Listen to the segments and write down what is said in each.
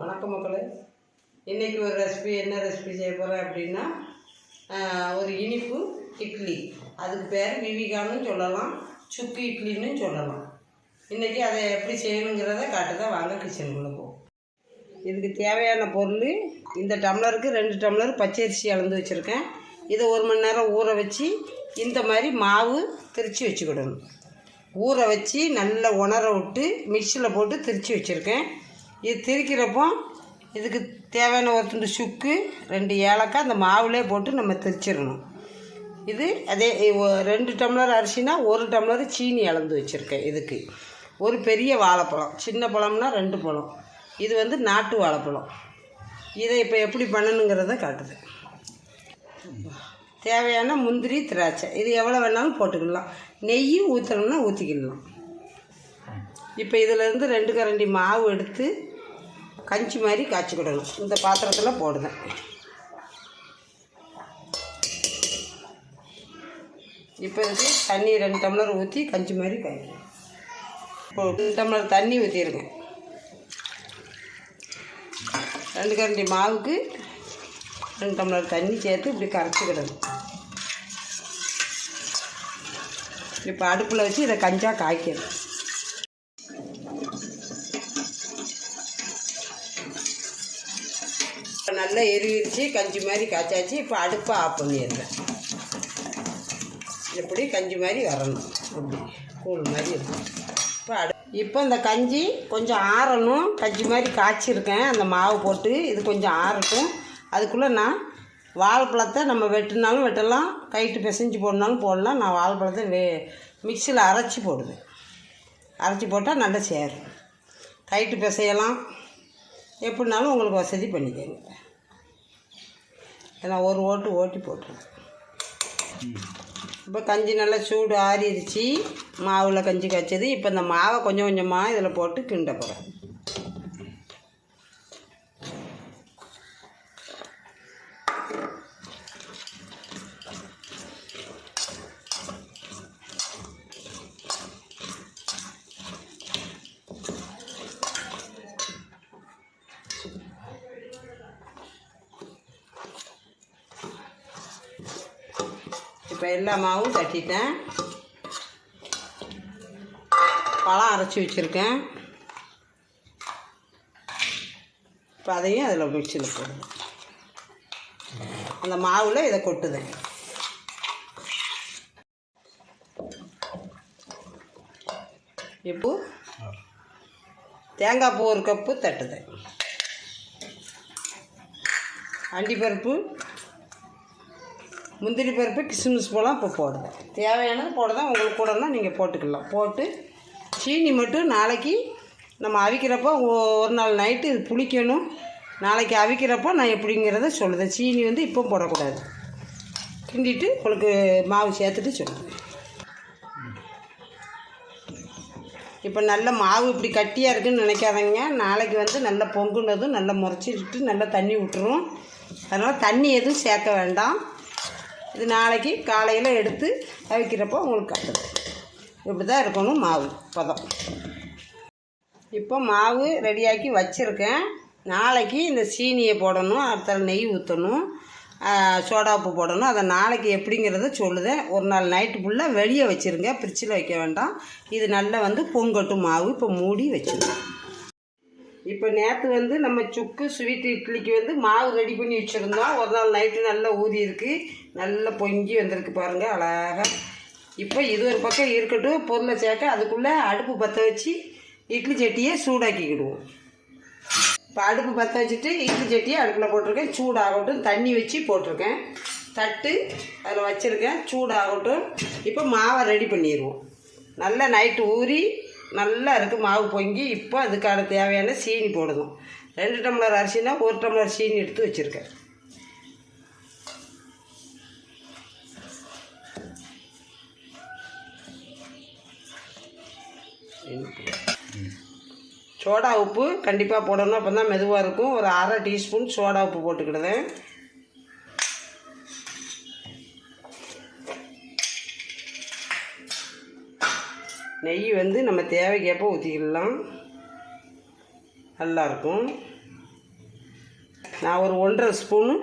வணக்கம் மக்களே. இன்றைக்கி ஒரு ரெசிபி என்ன ரெசிபி செய்ய போகிறேன் அப்படின்னா ஒரு இனிப்பு இட்லி. அதுக்கு பேர் விவிகான்னு சொல்லலாம் சுக்கு இட்லின்னு சொல்லலாம். இன்றைக்கி அதை எப்படி செய்யணுங்கிறத காட்டுதான் வாங்க கிச்சனுக்குள்ளே போவோம். இதுக்கு தேவையான பொருள் இந்த டம்ளருக்கு ரெண்டு டம்ளர் பச்சரிசி அளந்து வச்சுருக்கேன். இதை ஒரு மணி நேரம் ஊற வச்சு இந்த மாதிரி மாவு திரித்து வச்சுக்கிடணும். ஊற வச்சு நல்லா உணர விட்டு மிக்சியில் போட்டு திரித்து வச்சுருக்கேன். இது திரிக்கிறப்போ இதுக்கு தேவையான ஒரு துண்டு சுக்கு ரெண்டு ஏலக்காய் அந்த மாவுலே போட்டு நம்ம திரிச்சிடணும் இது அதே ஒ- ரெண்டு டம்ளர் அரிசினா ஒரு டம்ளர் சீனி அளந்து வச்சுருக்கேன் இதுக்கு. ஒரு பெரிய வாழைப்பழம் சின்ன பழம்னா ரெண்டு பழம். இது வந்து நாட்டு வாழைப்பழம். இதை இப்போ எப்படி பண்ணணுங்கிறத காட்டுது. தேவையான முந்திரி திராட்சை. இது எவ்வளோ வேணாலும் போட்டுக்கலாம். நெய் ஊற்றணும்னா ஊற்றிக்கிடலாம் இப்போ இதிலேருந்து ரெண்டு கரண்டி மாவு எடுத்து கஞ்சி மாதிரி காய்ச்சிக்கிடணும் இந்த பாத்திரத்தில் போடுவேன். இப்போ இதுக்கு தண்ணி ரெண்டு டம்ளர் ஊற்றி கஞ்சி மாதிரி காய்க்கணும் இப்போ ரெண்டு டம்ளர் தண்ணி ஊற்றிருக்கேன் ரெண்டு கரண்டி மாவுக்கு ரெண்டு டம்ளர் தண்ணி சேர்த்து இப்படி கரைச்சிக்கிடணும் இப்போ அடுப்பில் வச்சு இதை கஞ்சா காய்க்கணும். நல்லா எரிவிரிச்சு கஞ்சி மாதிரி காய்ச்சாச்சு இப்போ அடுப்பை ஆஃப் பண்ணிடுறேன். எப்படி கஞ்சி மாதிரி வரணும். அப்படி கூழ் மாதிரி இருக்கும் இப்போ அடு இப்போ இந்த கஞ்சி கொஞ்சம் ஆறணும். கஞ்சி மாதிரி காய்ச்சிருக்கேன். அந்த மாவு போட்டு இது கொஞ்சம் ஆறட்டும். அதுக்குள்ளே நான் வாழைப்பழத்தை நம்ம வெட்டினாலும் வெட்டலாம். கைட்டு பிசைஞ்சு போடனாலும் போடலாம். நான் வாழைப்பழத்தை வே மிக்சியில் அரைச்சி போடுவேன். அரைச்சி போட்டால் நல்லா சேரும். கைட்டு பிசையலாம். எப்படினாலும் உங்களுக்கு வசதி பண்ணிக்கோங்க. ஏன்னா ஒரு ஓட்டு ஓட்டி போட்டுருவேன் இப்போ கஞ்சி நல்லா சூடு ஆறிடுச்சு. மாவில் கஞ்சி காய்ச்சது. இப்போ இந்த மாவை கொஞ்சம் கொஞ்சமாக இதில் போட்டு கிண்ட போகிறேன் இப்போ எல்லா மாவும் தட்டிட்டேன். பழம் அரைச்சி வச்சுருக்கேன். இப்போ அதையும் அதில் மிக்சியில் போடுவேன் அந்த மாவில் இதை கொட்டுதேன். இப்போ தேங்காய் பூ ஒரு கப்பு தட்டுதேன். அண்டிப்பருப்பு முந்திரி பருப்பு கிஸ்மிஸ் போலாம் இப்போ போடுவேன் தேவையானது போடுதான் உங்களுக்கு கூடனா நீங்கள் போட்டுக்கலாம். போட்டு சீனி மட்டும் நாளைக்கு நம்ம அவிக்கிறப்போ ஒரு நாள் நைட்டு இது புளிக்கணும். நாளைக்கு அவிக்கிறப்போ நான் எப்படிங்கிறத சொல்லுதேன். சீனி வந்து இப்போ போடக்கூடாது. கிண்டிட்டு உங்களுக்கு மாவு சேர்த்துட்டு சொல்லுவேன். இப்போ நல்ல மாவு இப்படி கட்டியாக இருக்குன்னு நினைக்காதீங்க. நாளைக்கு வந்து நல்லா பொங்குனதும் நல்லா முறைச்சிட்டு நல்லா தண்ணி விட்டுரும். அதனால் தண்ணி எதுவும் சேர்க்க வேண்டாம். இது நாளைக்கு காலையில் எடுத்து அவிக்கிறப்போ உங்களுக்கு காட்டுது இப்படி தான் இருக்கணும் மாவு பதம். இப்போ மாவு ரெடியாக்கி வச்சுருக்கேன். நாளைக்கு இந்த சீனியை போடணும் அடுத்த நெய் ஊற்றணும் சோடா உப்பு போடணும். அதை நாளைக்கு எப்படிங்கிறத சொல்லுதேன். ஒரு நாள் நைட்டு ஃபுல்லாக வெளியே வச்சுருங்க. ஃப்ரிட்ஜில் வைக்க வேண்டாம். இது நல்லா வந்து பொங்கட்டும் மாவு இப்போ மூடி வச்சுருங்க இப்போ நேற்று வந்து நம்ம சுக்கு ஸ்வீட் இட்லிக்கு வந்து மாவு ரெடி பண்ணி வச்சுருந்தோம். ஒரு நாள் நைட்டு நல்லா ஊதி இருக்குது நல்லா பொங்கி வந்திருக்கு பாருங்கள் அழகாக இப்போ இது ஒரு பக்கம் இருக்கட்டும் பொருளை சேர்க்க அதுக்குள்ளே அடுப்பு பற்ற வச்சு இட்லி சட்டியை சூடாக்கிக்கிடுவோம். இப்போ அடுப்பு பற்ற வச்சுட்டு இட்லி சட்டியை அடுப்பில் போட்டிருக்கேன் சூடாகட்டும் தண்ணி வச்சு போட்டிருக்கேன். தட்டு அதில் வச்சுருக்கேன் சூடாகட்டும். இப்போ மாவை ரெடி பண்ணிடுவோம். நல்லா நைட்டு ஊறி நல்லா இருக்குது மாவு பொங்கி இப்போ அதுக்கான தேவையான சீனி போடணும். ரெண்டு டம்ளர் அரிசினா ஒரு டம்ளர் சீனி எடுத்து வச்சுருக்கேன். சோடா உப்பு கண்டிப்பாக போடணும். அப்போ தான் மெதுவாக இருக்கும். ஒரு அரை டீஸ்பூன் சோடா உப்பு போட்டுக்கிடுதேன் நெய் வந்து நம்ம தேவைக்கேற்ப ஊற்றிக்கலாம் நல்லாயிருக்கும் நான் ஒரு ஒன்றரை ஸ்பூனு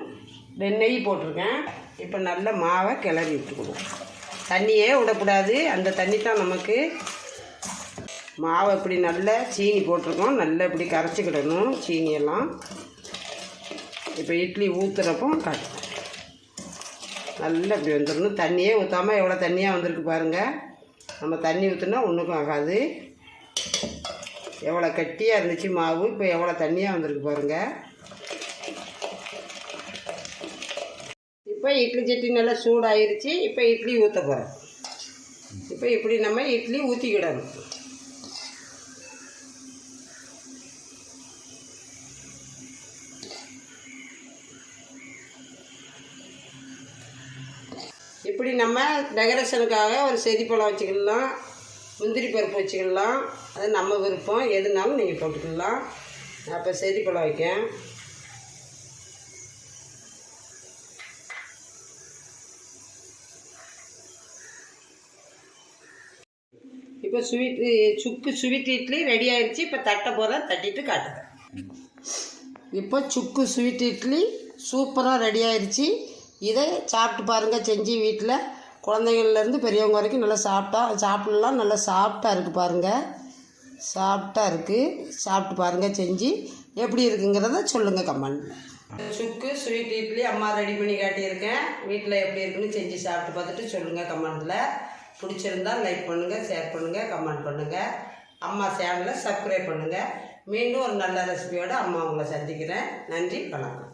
நெய் போட்டிருக்கேன். இப்போ நல்ல மாவை கிளறி விட்டுக்கணும். தண்ணியே விடக்கூடாது. அந்த தண்ணி தான் நமக்கு மாவை இப்படி நல்லா சீனி போட்டிருக்கோம். நல்லா இப்படி கரைச்சிக்கிடணும் சீனியெல்லாம். இப்போ இட்லி ஊற்றுறப்போ க நல்லா இப்படி வந்துடணும். தண்ணியே ஊற்றாமல் எவ்வளோ தண்ணியாக வந்திருக்கு பாருங்கள் நம்ம தண்ணி ஊற்றுனா ஒன்றுக்கும் ஆகாது. எவ்வளோ கட்டியாக இருந்துச்சு மாவு இப்போ எவ்வளோ தண்ணியாக வந்திருக்கு பாருங்கள் இப்போ இட்லி சட்டி நல்லா சூடாயிருச்சு. இப்போ இட்லி ஊற்ற போகிறேன் இப்போ இப்படி நம்ம இட்லி ஊற்றிக்கிடணும் இப்படி நம்ம டெக்கரேஷனுக்காக ஒரு செதிப்பழம் வச்சுக்கலாம் முந்திரி பருப்பு வச்சுக்கலாம் அது நம்ம விருப்பம். எதுனாலும் நீங்கள் போட்டுக்கலாம். நான் இப்போ செதிப்பழம் வைக்கேன். இப்போ ஸ்வீட் சுக்கு ஸ்வீட் இட்லி ரெடி ஆயிடுச்சு இப்போ தட்டை போகிறேன் தட்டிட்டு காட்டுறேன். இப்போ சுக்கு ஸ்வீட் இட்லி சூப்பராக ரெடி ஆயிடுச்சு இதை சாப்பிட்டு பாருங்கள் செஞ்சு வீட்டில் குழந்தைங்கள்லேருந்து பெரியவங்க வரைக்கும் நல்லா சாப்பிட்டா சாப்பிட்லாம் நல்லா சாஃப்டாக இருக்குது பாருங்கள் சாஃப்டாக இருக்குது சாப்பிட்டு பாருங்கள் செஞ்சு. எப்படி இருக்குங்கிறத சொல்லுங்கள் கமெண்ட்டில் சுக்கு ஸ்வீட் இட்லி அம்மா ரெடி பண்ணி காட்டியிருக்கேன். வீட்டில் எப்படி இருக்குன்னு செஞ்சு சாப்பிட்டு பார்த்துட்டு சொல்லுங்கள் கமெண்ட்டில் பிடிச்சிருந்தா லைக் பண்ணுங்கள் ஷேர் பண்ணுங்கள் கமெண்ட் பண்ணுங்கள் அம்மா சேனலை சப்ஸ்கிரைப் பண்ணுங்கள் மீண்டும் ஒரு நல்ல ரெசிபியோடு அம்மா உங்களை சந்திக்கிறேன். நன்றி வணக்கம்.